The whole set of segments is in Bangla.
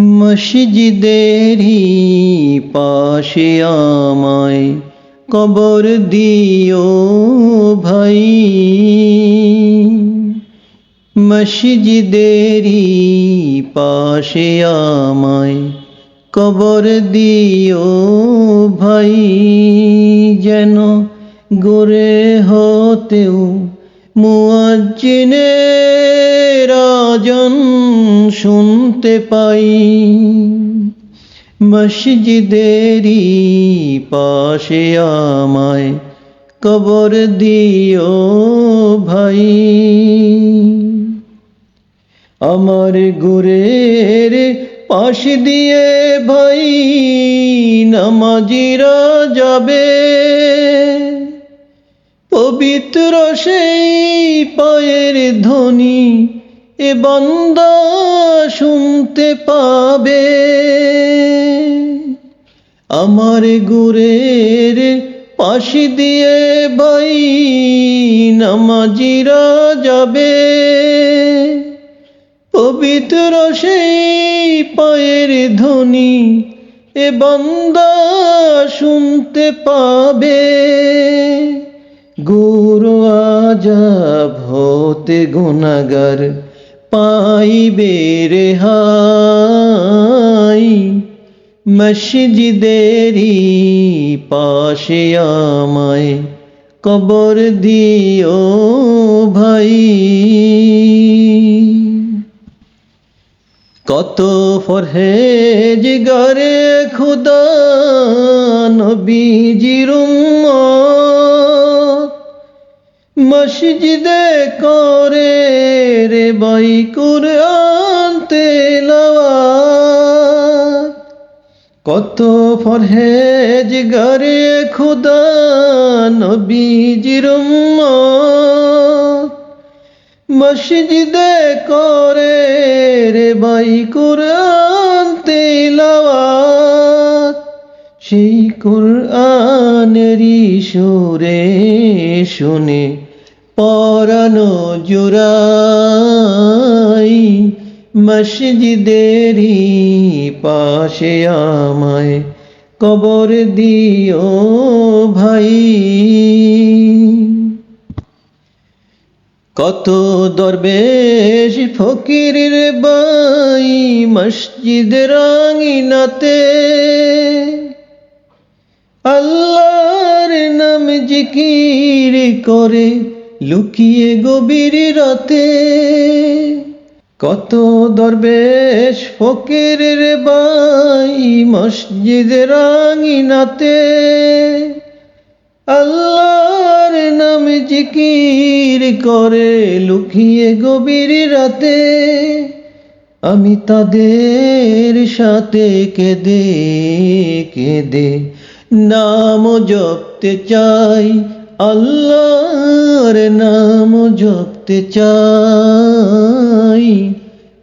মসজিদেরই পাশে আমায় কবর দিও ভাই। মসজিদেরই পাশে আমায় কবর দিও ভাই। যেন গোরে হতেও মুয়াজ্জিনে রাজন শুনতে পাই। মসজিদেরই পাশে আমায় কবর দিও ভাই। আমার গুরের পাশ দিয়ে ভাই নামাজিরা যাবে পবিত্র সেই পায়ের ধ্বনি এ বন্দা শুনতে পাবে। আমার গুরের পাশি দিয়ে ভাই নামাজিরা যাবে। পবিত্র সেই পায়ের ধ্বনি এ বন্দা শুনতে পাবে। গুরু আজাব হতে গুণাগার পাইবে রেহাই। মসজিদেরই পাশে আমায় কবর দিও ভাই। কত ফরহেজ গরে খুদা নবীজির উম্মত মসজিদে করে রে বাই কুরআন কত ফরহেজ গরে খুদা নবীজির মসজিদে করে রে বাই কুরআন তেলাওয়াত। সেই কুরআনেরই সুরে শুনে পরানো জুড়াই মসজিদেরই পাশে আমায় কবর দিও ভাই। কত দরবেশ ফকিরের বাই মসজিদ রাঙিনাতে, আল্লাহর নাম জিকির করে লুকিয়ে গভীর রাতে কত দরবেশ ফকিরের বাই মসজিদ রাঙিনাতে। আল্লাহর নাম জিকির করে লুকিয়ে গভীর রাতে। আমি তাদের সাথে কেঁদে কেঁদে নাম জপতে চাই আল্লাহর নাম জপতে চাই।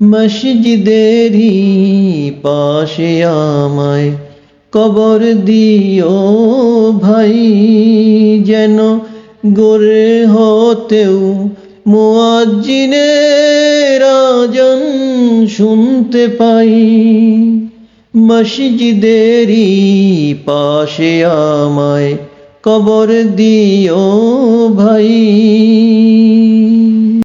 মসজিদেরই পাশে আমায় কবর দিও ভাই, যেন গোরে হতেও মুয়াজ্জিনে রাজন শুনতে পাই। মসজিদেরই পাশে আমায় কবর দিও ভাই।